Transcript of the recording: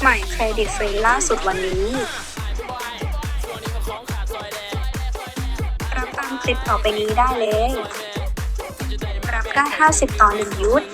ใหม่เครดิตฟรีล่าสุดวันนี้ รับตามคลิปต่อไปนี้ได้เลย รับได้ 50 ต่อ 1 ยุทธ